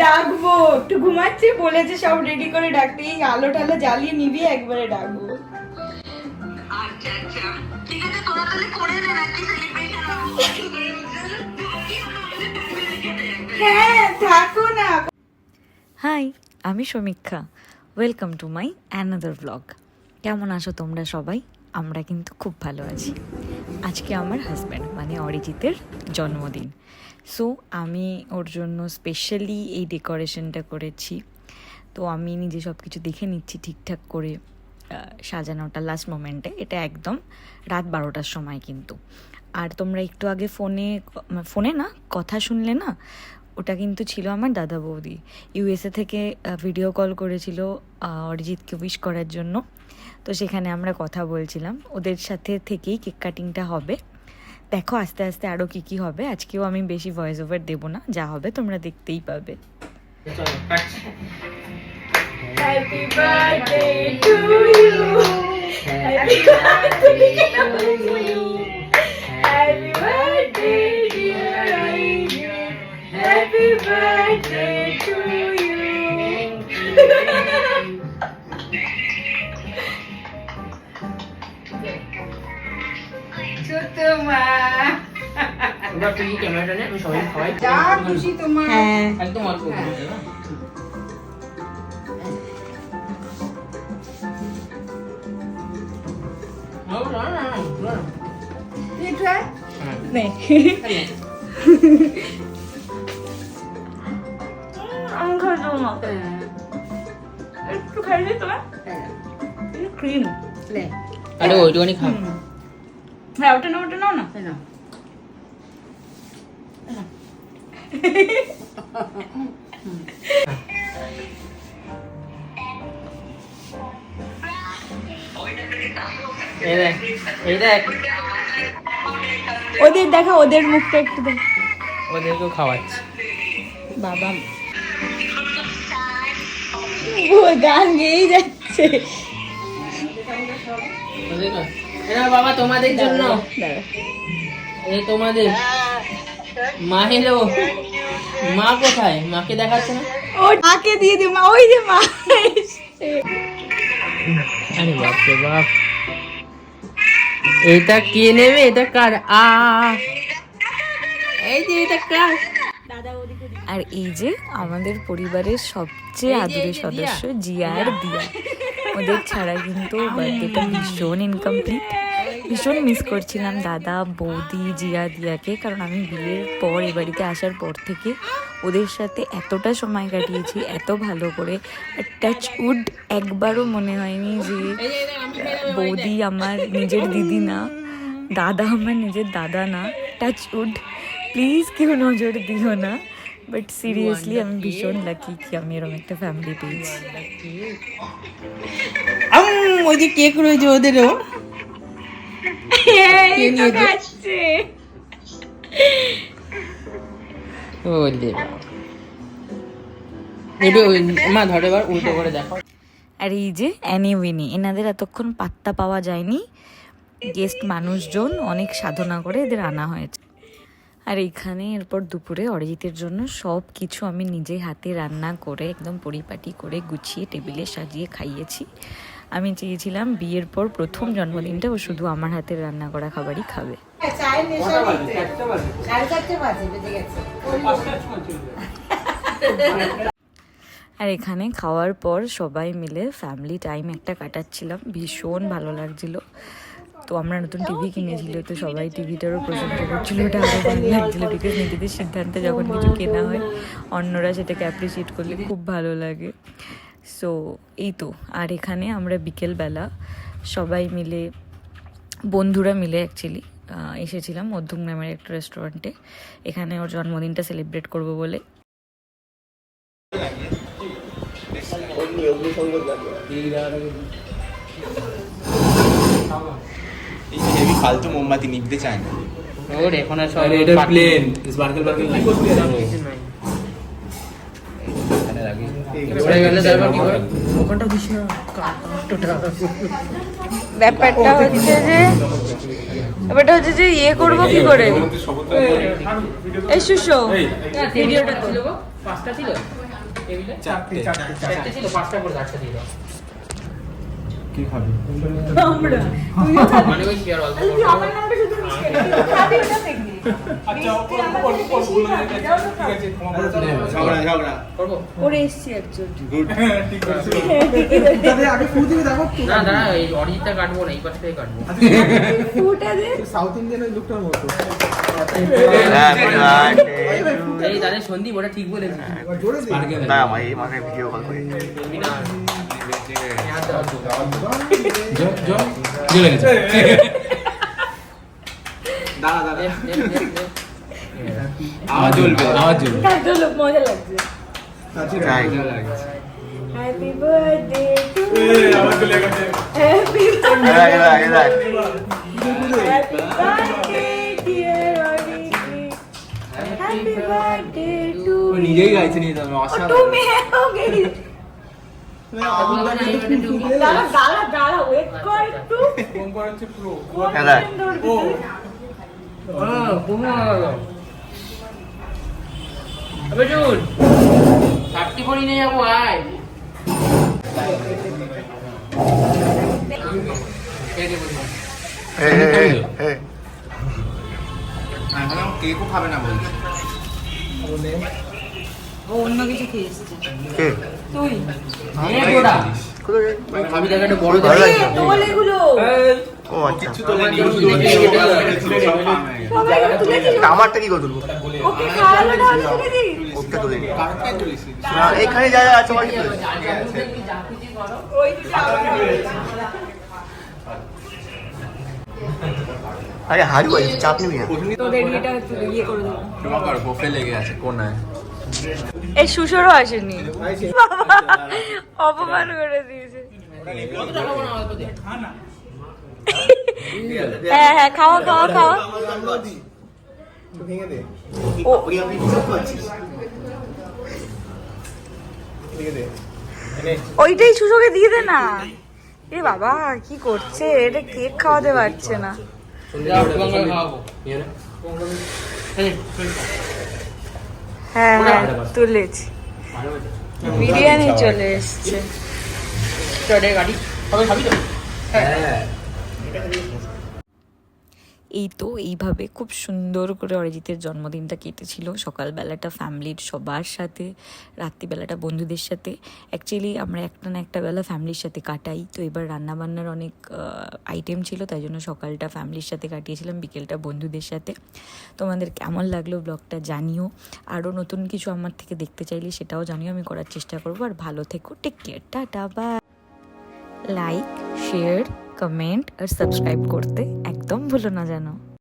ডাকবো একটু ঘুমাচ্ছে বলেছে সব রেডি করে ডাকতে। এই আলো টালো জ্বালিয়ে নিবি একবারে ডাকবো। আচ্ছা আচ্ছা ঠিক আছে তোরা তাহলে করে নে নাকি হ্যাঁ থাকো না। হাই আমি Samiksha. Welcome to my another blog কেমন আছো তোমরা সবাই? আমরা কিন্তু খুব ভালো আছি। আজকে আমার হাজব্যান্ড মানে অরিজিতের জন্মদিন। সো আমি ওর জন্য স্পেশালি এই ডেকোরেশনটা করেছি। তো আমি নিজে সব কিছু দেখে নিচ্ছি ঠিকঠাক করে সাজানোটা লাস্ট মোমেন্টে এটা একদম রাত বারোটার সময় কিন্তু। আর তোমরা একটু আগে ফোনে ফোনে না, কথা শুনলে না ওটা কিন্তু ছিল আমার দাদা বৌদি। ইউএসএ থেকে ভিডিও কল করেছিল অরিজিৎকে উইশ করার জন্য। তো সেখানে আমরা কথা বলছিলাম। ওদের সাথে থেকেই কেক কাটিংটা হবে। দেখো আস্তে আস্তে আরও কী কী হবে। আজকেও আমি বেশি ভয়েস ওভার দেবো না। যা হবে তোমরা দেখতেই পাবে। To you happy birthday to you happy birthday dear Aiju happy birthday to you ছোট মা এবার তুই ক্যামেরাটা নে আমি সবাই খাওয়াই যা খুশি তোমার হ্যাঁ একদম অল্প করে দে না? খাই দেবো না একটু খাইলে তোমার ক্রিম আরে ওইটুখানি খা হ্যাঁ ওটা নাও ওটা নাও না এই দেখ এই দেখ ওদের দেখা ওদের মুখটা একটু দেখ ওদেরকেও খাওয়াচ্ছে বাবা গান গেয়েই যাচ্ছে। বাবা তোমাদের জন্য। এই তোমাদের। মা এলো। মা কোথায়? মাকে দেখাচ্ছে না? ও মাকে দিয়ে দে মা ওই যে মা আরে বাপ রে বাপ। এটা কে নেবে? এটা কার? আ। এই যে এটা কার? আর এই যে আমাদের পরিবারের সবচেয়ে আদরের। সদস্য জিয়া আর দিয়া। ওদের ছাড়া কিন্তু বার্থডেটা ভীষণ ইনকমপ্লিট ভীষণ মিস করছিলাম দাদা বৌদি জিয়া দিয়াকে কারণ আমি বিয়ের পর এ বাড়িতে আসার পর থেকে ওদের সাথে এতটা সময় কাটিয়েছি এত ভালো করে। টাচ উড একবারও মনে হয়নি যে বৌদি আমার নিজের দিদি না দাদা আমার নিজের দাদা না। টাচ উড প্লিজ কেউ নজর দিও না। বাট সিরিয়াসলি আমি ভীষণ লাকি কি আমি এরকম একটা ফ্যামিলি পেয়েছি ওই যে কেক রয়েছে ওদেরও। ওলে এটা মা ধরে এবার উল্টো করে দেখো আর এই যে অ্যানি উইনি এনাদের এতক্ষণ পাত্তা পাওয়া যায়নি গেস্ট মানুষজন অনেক সাধনা করে এদের আনা হয়েছে আর এখানে এরপর দুপুরে অরিজিতের জন্য সব কিছু আমি নিজে হাতে রান্না করে একদম পরিপাটি করে গুছিয়ে টেবিলে সাজিয়ে খাইয়েছি। আমি চেয়েছিলাম বিয়ের পর প্রথম জন্মদিনটা ও শুধু আমার হাতের রান্না করা খাবারই খাবে। আর এখানে খাওয়ার পর সবাই মিলে ফ্যামিলি টাইম একটা কাটাচ্ছিলাম। ভীষণ ভালো লাগছিল। তো আমরা নতুন টিভি কিনেছিল তো সবাই টিভিটারও প্রশংসা করছিল ওটা আরও ভালো লাগছিল বিকজ নিজেদের সিদ্ধান্তে যখন কিছু কেনা হয় অন্যরা সেটাকে অ্যাপ্রিসিয়েট করলে খুব ভালো লাগে। সো এই তো আর এখানে আমরা বিকেলবেলা সবাই মিলে বন্ধুরা মিলে অ্যাকচুয়ালি এসেছিলাম মধ্যম নামের একটা রেস্টুরেন্টে এখানে ওর জন্মদিনটা সেলিব্রেট করব বলে। এই হেভি ফালতু মোমবাতি নিভতে চায় না। ওর এখন আর সব এটা প্লেন স্পার্কেল স্পার্কেল নাই। পড়ে কি করে? ওখানটা দিস না কাটোটা ব্যাপারটা হচ্ছে যে এবারটা হচ্ছে যে ইয়ে করব কি করে? এই শুশো ভিডিওটা ছিল পাঁচটা ছিল? টেবিলে চারটে। ছিল পাঁচটা করে চারটে দিল কি খাবে মানে ওই চেয়ার অল্প তুই আমার নামটা শুধু মিশিয়ে খাবি ওটা থেকে। মিষ্টি আমার থেকে বেশি খাবি। যাও তো খাও। ঝগড়া ঝগড়া করব করে এসছি একচুয়ালি গুড আগে ফু দিবি দেখো না দাঁড়া এই অরিজিৎটা কাটবো না এই পাশ থেকে কাটবো ফুটা দে সাউথ ইন্ডিয়ান ওই লুকটার মতো এই তাদের সন্দীপ ওটা ঠিক বলেছিস জোরে দে না ভাই এই ভিডিও কল করে দাঁড়া দাঁড়া। আওয়াজ জ্বলবে আওয়াজ জ্বলবে মজা লাগছে নিজেই গাইছে নিয়ে যাবে অসাধারণ তুমি যাব আয়। কেকও খাবে না বলছে। ও অন্য কিছু খেয়ে এসছে। তুই? আচ্ছা। আমারটা কি করে তুলবো? এখানে যা আছে আরে হারু আছে চাপ নিবি না। তোদের এটা ইয়ে করে দেবো। তোমার কার বফে লেগে আছে কোনায়? এই সুসরও আসেনি। অপমান করে দিয়েছে। হ্যাঁ হ্যাঁ খাওয়া খাওয়া খাওয়া। ওইটাই সুসকে দিয়ে দে না। এ বাবা কি করছে? এটা কেক খাওয়াতে পারছে না। হ্যাঁ হ্যাঁ তুলেছি। বিরিয়ানি চলে এসছে। চলে গাড়ি? খাবি তো? এই তো এইভাবে খুব সুন্দর করে অরিজিতের জন্মদিনটা কেটেছিল। সকালবেলাটা ফ্যামিলির সবার সাথে, রাত্রিবেলাটা বন্ধুদের সাথে। অ্যাকচুয়ালি আমরা একটা না একটা বেলা ফ্যামিলির সাথে কাটাই। তো এবার রান্নাবান্নার অনেক আইটেম ছিল, তাই জন্য সকালটা ফ্যামিলির সাথে কাটিয়েছিলাম, বিকেলটা বন্ধুদের সাথে। তোমাদের কেমন লাগল ব্লগটা জানিও। আরও নতুন কিছু আমার থেকে দেখতে চাইলে সেটাও জানিও, আমি করার চেষ্টা করব। আর ভালো থেকো টেক কেয়ার টাটা বা লাইক শেয়ার কমেন্ট আর সাবস্ক্রাইব করতে একদম ভুলো না যেন।